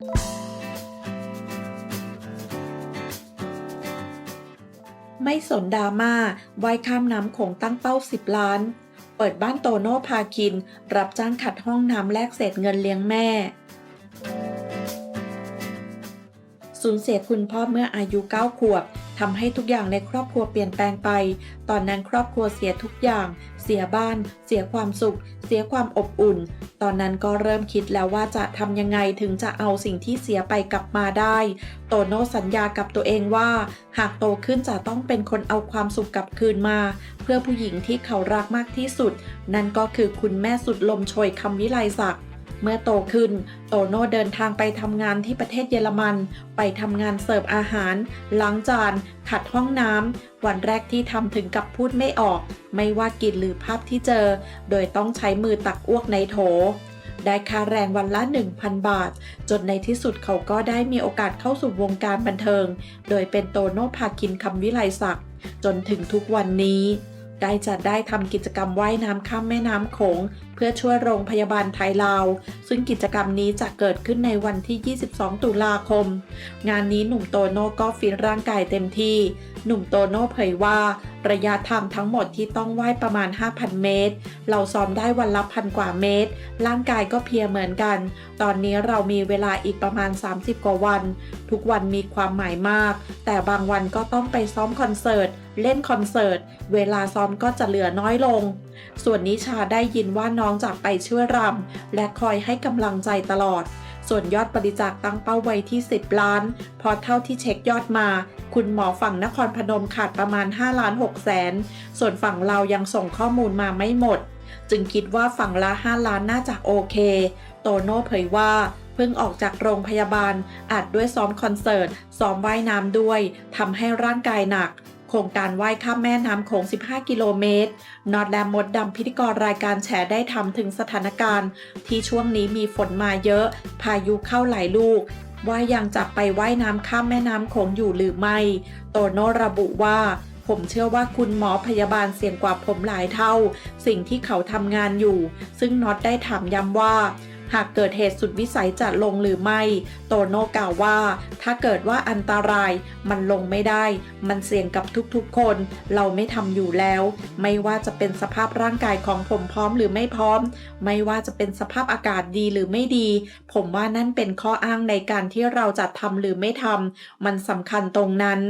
ไม่สนดราม่าว่ายข้ามน้ำโขงตั้งเป้า 10 ล้าน เปิดบ้านโตโน่พาคิน รับจ้างขัดห้องน้ำแลกเศษเงินเลี้ยงแม่ สูญเสียคุณพ่อเมื่ออายุ 9 ขวบ ทำให้ทุกอย่างในครอบครัวเปลี่ยนแปลงไป ตอนนั้นครอบครัวเสียทุกอย่าง เสียบ้าน เสียความสุข เสียความอบอุ่น ตอนนั้นก็เริ่มคิดแล้วว่าจะทำยังไงถึงจะเอาสิ่งที่เสียไปกลับมาได้ โตโน่สัญญากับตัวเองว่า หากโตขึ้นจะต้องเป็นคนเอาความสุขกลับคืนมา เพื่อผู้หญิงที่เขารักมากที่สุด นั่นก็คือคุณแม่สุดลมโชยคำวิไลศักดิ์ เมื่อโตขึ้นโตโน่เดินทางไปทำงานที่ประเทศเยอรมัน ไปทำงานเสิร์ฟอาหาร ล้างจาน ขัดห้องน้ำ วันแรกที่ทำถึงกับพูดไม่ออก ไม่ว่ากินหรือภาพที่เจอ โดยต้องใช้มือตักอ้วกในโถได้ค่าแรงวันละ 1,000 บาท จนในที่สุดเขาก็ได้มีโอกาสเข้าสู่วงการบันเทิง โดยเป็นโตโน่พาคินคำวิไลศักดิ์จนถึงทุกวันนี้ ได้จะได้ทำกิจกรรมว่ายน้ำข้ามแม่น้ำโขง เพื่อช่วยโรงพยาบาลไทยลาว ซึ่งกิจกรรมนี้จะเกิดขึ้นในวันที่ 22 ตุลาคม งานนี้หนุ่มโตโน่ก็ฟิตร่างกายเต็มที่ หนุ่มโตโน่เผยว่า ระยะทางทั้งหมดที่ต้องว่ายประมาณ 5,000 เมตร เราซ้อมได้วันละพันกว่าเมตร ร่างกายก็เพียเหมือนกัน ตอนนี้เรามีเวลาอีกประมาณ 30 กว่าวัน ทุกวันมีความหมายมาก แต่บางวันก็ต้องไปซ้อมคอนเสิร์ต เล่นคอนเสิร์ต เวลาซ้อมก็จะเหลือน้อยลง ส่วนนิชาได้ยินว่าน้องจะไปช่วยรำและคอยให้กำลังใจตลอด ส่วนยอดบริจาคตั้งเป้าไว้ที่ 10 ล้าน พอเท่าที่เช็คยอดมา คุณหมอฝั่งนครพนมขาดประมาณ 5 ล้าน6แสน ส่วนฝั่งเรายังส่งข้อมูลมาไม่หมด จึงคิดว่าฝั่งละ 5 ล้านน่าจะโอเค โตโน่เผยว่าเพิ่งออกจากโรงพยาบาลอัดด้วยซ้อมคอนเสิร์ต ซ้อมว่ายน้ำด้วยทำให้ร่างกายหนัก โครงการว่ายข้ามแม่น้ำโขง 15 กิโลเมตร นอดและมดดำพิธีกรรายการแฉได้ทำถึงสถานการณ์ ที่ช่วงนี้มีฝนมาเยอะ พายุเข้าหลายลูก ว่ายังจะไปว่ายน้ำข้ามแม่น้ำโขงอยู่หรือไม่ โตโน่ระบุว่าผมเชื่อว่าคุณหมอพยาบาลเสี่ยงกว่าผมหลายเท่า สิ่งที่เขาทำงานอยู่ ซึ่งน็อตได้ถามย้ำว่า หากเกิดเหตุสุดวิสัยจะลงหรือไม่ โตโน่กล่าวว่า ถ้าเกิดว่าอันตรายมันลงไม่ได้ มันเสี่ยงกับทุกๆคน เราไม่ทำอยู่แล้ว ไม่ว่าจะเป็นสภาพร่างกายของผมพร้อมหรือไม่พร้อม ไม่ว่าจะเป็นสภาพอากาศดีหรือไม่ดี ผมว่านั่นเป็นข้ออ้างในการที่เราจะทำหรือไม่ทำมันสำคัญตรงนั้น